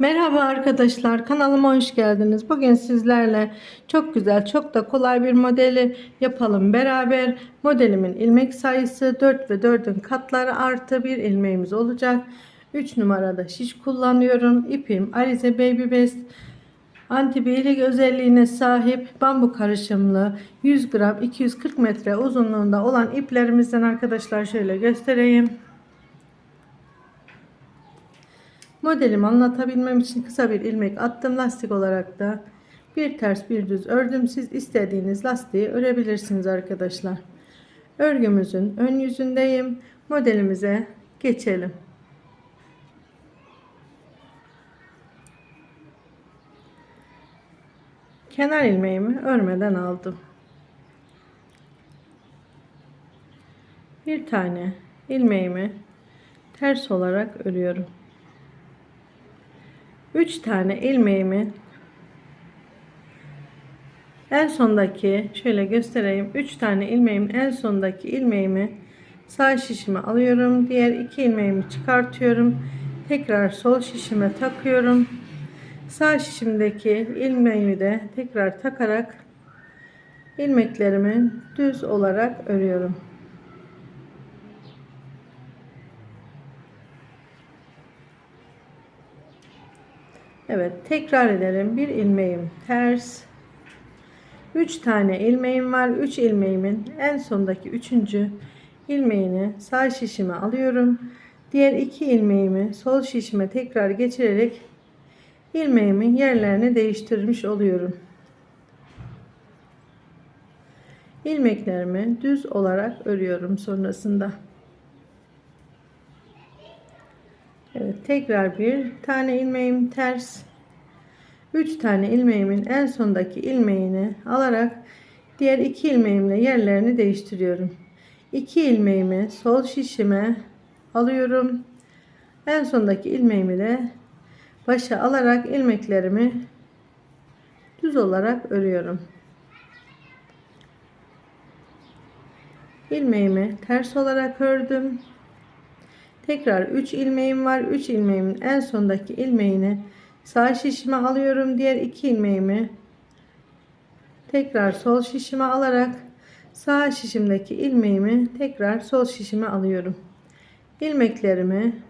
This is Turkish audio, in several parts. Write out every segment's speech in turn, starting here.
Merhaba arkadaşlar kanalıma hoş geldiniz. Bugün sizlerle çok güzel çok da kolay bir modeli yapalım beraber. Modelimin ilmek sayısı 4 ve 4'ün katları artı bir ilmeğimiz olacak. 3 numarada şiş kullanıyorum. İpim Alize Baby Best. Anti beylik özelliğine sahip bambu karışımlı 100 gram 240 metre uzunluğunda olan iplerimizden arkadaşlar şöyle göstereyim. Modelimi anlatabilmem için kısa bir ilmek attım lastik olarak da bir ters bir düz ördüm. Siz istediğiniz lastiği örebilirsiniz arkadaşlar. Örgümüzün ön yüzündeyim. Modelimize geçelim. Kenar ilmeğimi örmeden aldım. Bir tane ilmeğimi ters olarak örüyorum. 3 tane ilmeğimi en sondaki şöyle göstereyim. 3 tane ilmeğim en sondaki ilmeğimi sağ şişime alıyorum. Diğer iki ilmeğimi çıkartıyorum. Tekrar sol şişime takıyorum. Sağ şişimdeki ilmeğimi de tekrar takarak ilmeklerimi düz olarak örüyorum Evet tekrar edelim. Bir ilmeğim ters. 3 tane ilmeğim var. 3 ilmeğimin en sondaki üçüncü ilmeğini sağ şişime alıyorum. Diğer iki ilmeğimi sol şişime tekrar geçirerek ilmeğimin yerlerini değiştirmiş oluyorum. İlmeklerimi düz olarak örüyorum sonrasında. Evet, tekrar bir tane ilmeğim ters. 3 tane ilmeğimin en sondaki ilmeğini alarak diğer iki ilmeğimle yerlerini değiştiriyorum. 2 ilmeğimi sol şişime alıyorum. En sondaki ilmeğimi de başa alarak ilmeklerimi düz olarak örüyorum. ilmeğimi ters olarak ördüm. Tekrar 3 ilmeğim var. 3 ilmeğimin en sondaki ilmeğini sağ şişime alıyorum. Diğer 2 ilmeğimi tekrar sol şişime alarak sağ şişimdeki ilmeğimi tekrar sol şişime alıyorum. İlmeklerimi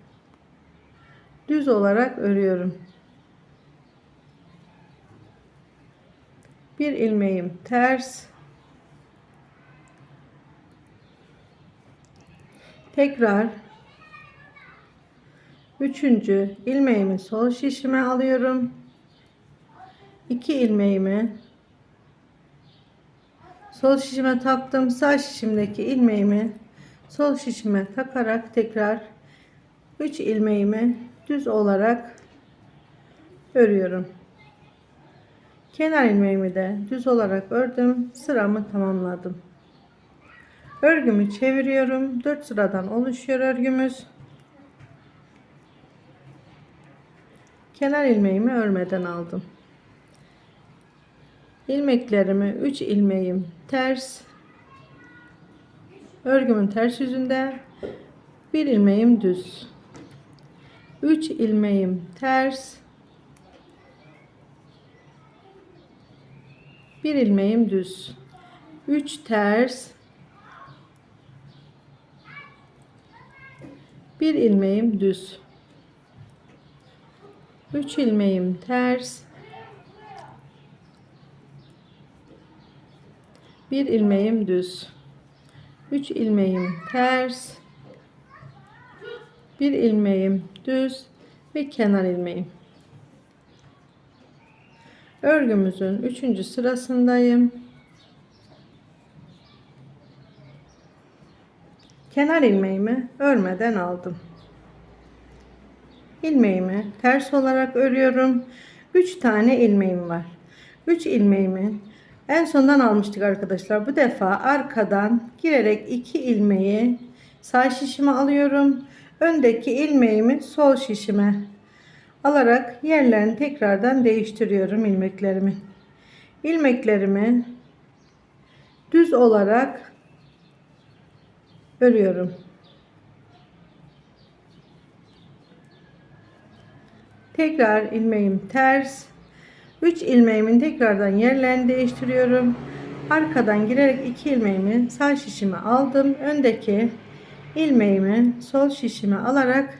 düz olarak örüyorum. Bir ilmeğim ters. Tekrar Üçüncü ilmeğimi sol şişime alıyorum. İki ilmeğimi sol şişime taktım. Sağ şişimdeki ilmeğimi sol şişime takarak tekrar 3 ilmeğimi düz olarak örüyorum. Kenar ilmeğimi de düz olarak ördüm. Sıramı tamamladım. Örgümü çeviriyorum. 4 sıradan oluşuyor örgümüz. Kenar ilmeğimi örmeden aldım. ilmeklerimi 3 ilmeğim ters örgümün ters yüzünde bir ilmeğim düz. 3 ilmeğim ters bir ilmeğim düz. 3 ters bir ilmeğim düz 3 ilmeğim ters. Bir ilmeğim düz. 3 ilmeğim ters. Bir ilmeğim düz ve kenar ilmeğim. Örgümüzün 3. sırasındayım. Kenar ilmeğimi örmeden aldım ilmeğimi ters olarak örüyorum. 3 tane ilmeğim var. 3 ilmeğimi en sondan almıştık arkadaşlar. Bu defa arkadan girerek 2 ilmeği sağ şişime alıyorum. Öndeki ilmeğimi sol şişime alarak yerlerini tekrardan değiştiriyorum ilmeklerimi. İlmeklerimi düz olarak örüyorum. Tekrar ilmeğim ters. 3 ilmeğimin tekrardan yerlerini değiştiriyorum. Arkadan girerek 2 ilmeğimi sağ şişime aldım. Öndeki ilmeğimi sol şişime alarak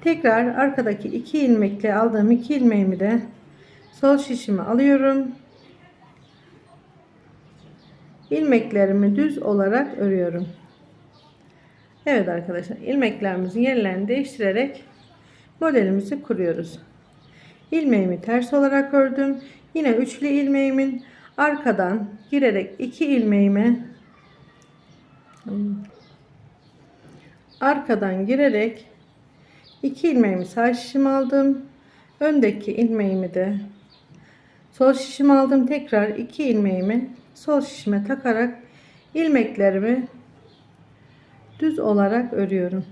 tekrar arkadaki 2 ilmekle aldığım 2 ilmeğimi de sol şişime alıyorum. ilmeklerimi düz olarak örüyorum. Evet arkadaşlar ilmeklerimizin yerlerini değiştirerek modelimizi kuruyoruz. İlmeğimi ters olarak ördüm. Yine üçlü ilmeğimin arkadan girerek iki ilmeğimi arkadan girerek iki ilmeğimi sağ şişime aldım. Öndeki ilmeğimi de sol şişime aldım. Tekrar iki ilmeğimi sol şişime takarak ilmeklerimi düz olarak örüyorum.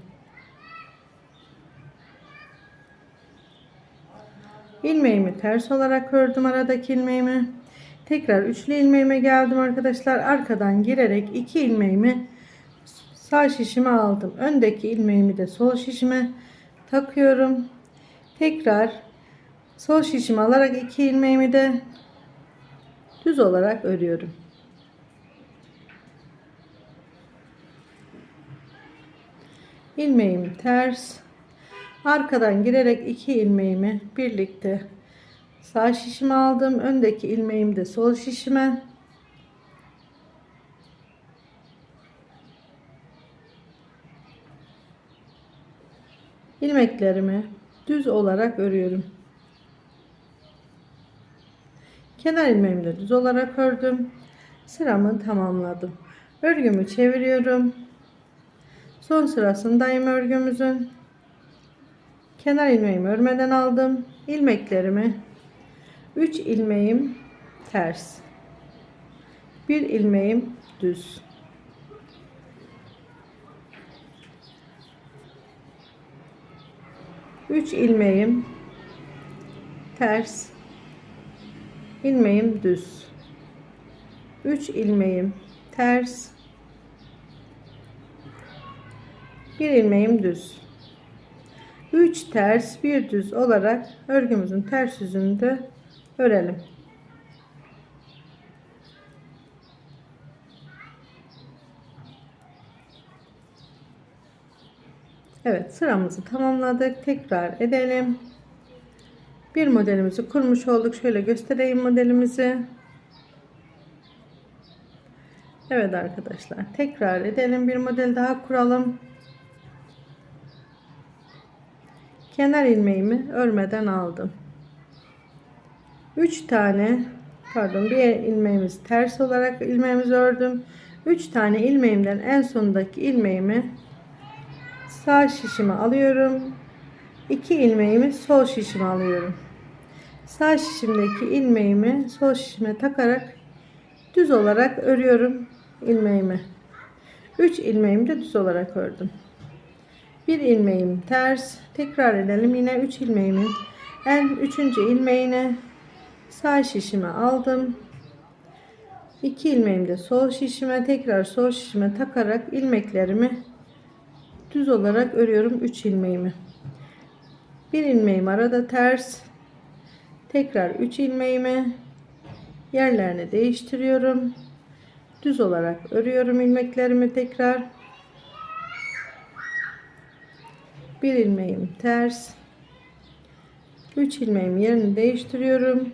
İlmeğimi ters olarak ördüm aradaki ilmeğimi. Tekrar üçlü ilmeğime geldim arkadaşlar. Arkadan girerek iki ilmeğimi sağ şişime aldım. Öndeki ilmeğimi de sol şişime takıyorum. Tekrar sol şişime alarak iki ilmeğimi de düz olarak örüyorum. ilmeğim ters arkadan girerek iki ilmeğimi birlikte sağ şişime aldım. Öndeki ilmeğimi de sol şişime. İlmeklerimi düz olarak örüyorum. Kenar ilmeğimi de düz olarak ördüm. Sıramı tamamladım. Örgümü çeviriyorum. Son sırasındayım örgümüzün kenar ilmeğimi örmeden aldım. İlmeklerimi. 3 ilmeğim ters. Bir ilmeğim düz. Üç ilmeğim ters. İlmeğim düz. 3 ilmeğim ters. Bir ilmeğim düz 3 ters bir düz olarak örgümüzün ters yüzünü de örelim. Evet sıramızı tamamladık. Tekrar edelim. Bir modelimizi kurmuş olduk. Şöyle göstereyim modelimizi. Evet arkadaşlar tekrar edelim. Bir model daha kuralım kenar ilmeğimi örmeden aldım. 3 tane pardon bir ilmeğimiz ters olarak ilmeğimizi ördüm. 3 tane ilmeğimden en sondaki ilmeğimi sağ şişime alıyorum. 2 ilmeğimi sol şişime alıyorum. Sağ şişimdeki ilmeğimi sol şişime takarak düz olarak örüyorum ilmeğimi. 3 ilmeğimi de düz olarak ördüm bir ilmeğim ters. Tekrar edelim. Yine 3 ilmeğimin en üçüncü ilmeğine. Sağ şişime aldım. 2 ilmeğimi de sol şişime tekrar sol şişime takarak ilmeklerimi düz olarak örüyorum 3 ilmeğimi. Bir ilmeğim arada ters. Tekrar 3 ilmeğimi yerlerini değiştiriyorum. Düz olarak örüyorum ilmeklerimi tekrar bir ilmeğim ters. 3 ilmeğim yerini değiştiriyorum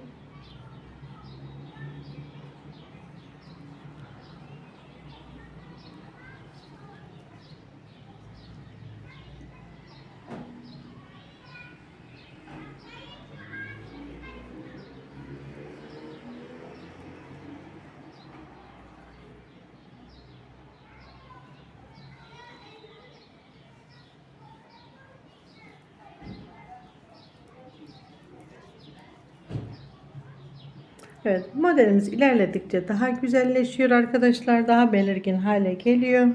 Evet modelimiz ilerledikçe daha güzelleşiyor arkadaşlar. Daha belirgin hale geliyor.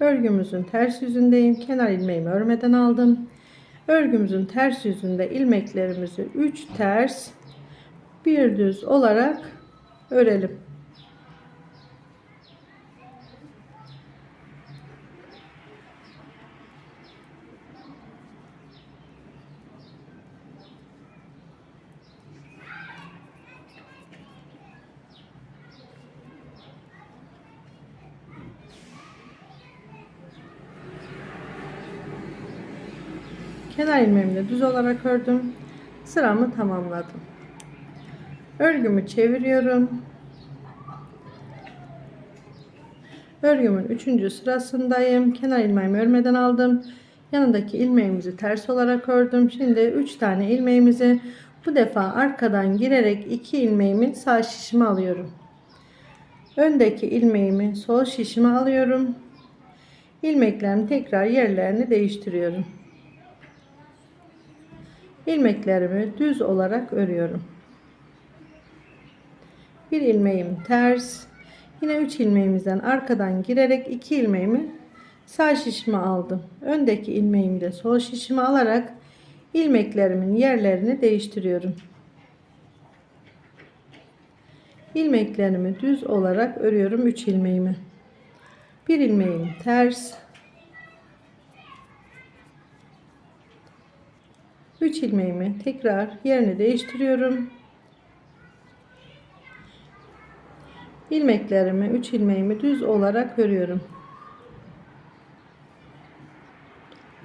Örgümüzün ters yüzündeyim. Kenar ilmeğimi örmeden aldım. Örgümüzün ters yüzünde ilmeklerimizi 3 ters bir düz olarak örelim. Kenar ilmeğimi düz olarak ördüm. Sıramı tamamladım. Örgümü çeviriyorum. Örgümün 3. sırasındayım. Kenar ilmeğimi örmeden aldım. Yanındaki ilmeğimizi ters olarak ördüm. Şimdi 3 tane ilmeğimizi bu defa arkadan girerek 2 ilmeğimi sağ şişime alıyorum. Öndeki ilmeğimi sol şişime alıyorum. İlmeklerimi tekrar yerlerini değiştiriyorum. İlmeklerimi düz olarak örüyorum. Bir ilmeğim ters. Yine 3 ilmeğimizden arkadan girerek 2 ilmeğimi sağ şişime aldım. Öndeki ilmeğimi de sol şişime alarak ilmeklerimin yerlerini değiştiriyorum. ilmeklerimi düz olarak örüyorum 3 ilmeğimi. Bir ilmeğim ters. 3 ilmeğimi tekrar yerini değiştiriyorum. ilmeklerimi 3 ilmeğimi düz olarak örüyorum.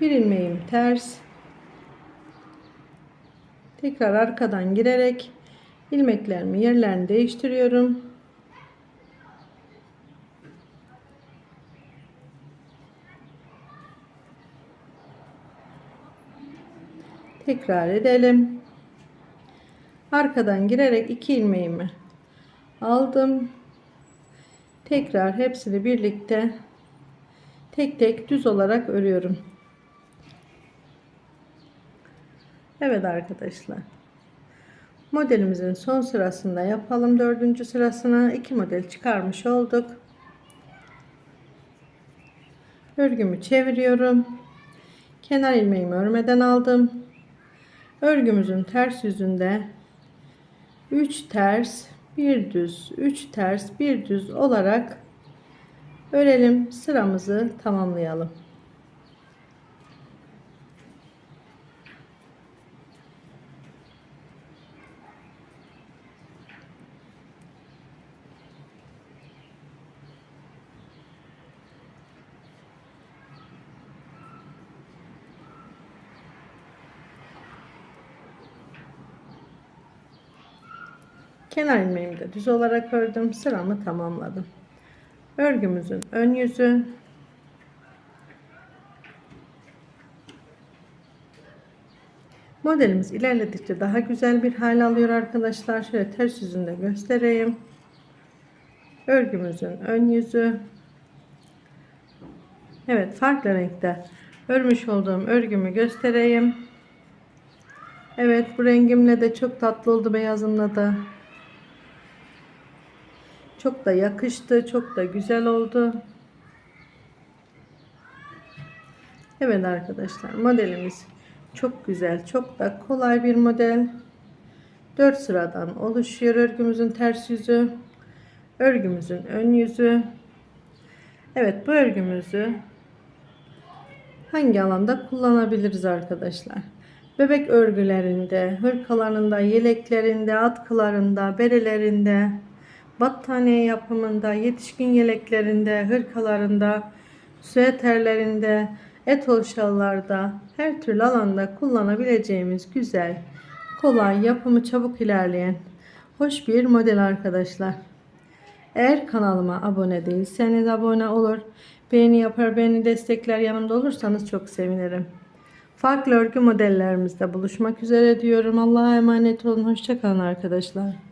Bir ilmeğim ters. Tekrar arkadan girerek ilmeklerimi yerlerini değiştiriyorum. Tekrar edelim. Arkadan girerek iki ilmeğimi aldım. Tekrar hepsini birlikte tek tek düz olarak örüyorum. Evet arkadaşlar. Modelimizin son sırasında yapalım. Dördüncü sırasına iki model çıkarmış olduk. Örgümü çeviriyorum. Kenar ilmeğimi örmeden aldım. Örgümüzün ters yüzünde 3 ters, 1 düz, 3 ters, 1 düz olarak örelim. Sıramızı tamamlayalım. Kenar ilmeğimi de düz olarak ördüm. Sıramı tamamladım. Örgümüzün ön yüzü Modelimiz ilerledikçe daha güzel bir hal alıyor arkadaşlar. Şöyle ters yüzünde göstereyim. Örgümüzün ön yüzü. Evet farklı renkte örmüş olduğum örgümü göstereyim. Evet bu rengimle de çok tatlı oldu beyazımla da. Çok da yakıştı. Çok da güzel oldu. Evet arkadaşlar modelimiz çok güzel. Çok da kolay bir model. 4 sıradan oluşuyor örgümüzün ters yüzü. Örgümüzün ön yüzü. Evet bu örgümüzü hangi alanda kullanabiliriz arkadaşlar? Bebek örgülerinde, hırkalarında, yeleklerinde, atkılarında, berelerinde, battaniye yapımında, yetişkin yeleklerinde, hırkalarında, süeterlerinde, etol şallarda, her türlü alanda kullanabileceğimiz güzel, kolay, yapımı çabuk ilerleyen, hoş bir model arkadaşlar. Eğer kanalıma abone değilseniz abone olur, beğeni yapar, beni destekler yanımda olursanız çok sevinirim. Farklı örgü modellerimizde buluşmak üzere diyorum. Allah'a emanet olun. Hoşçakalın arkadaşlar.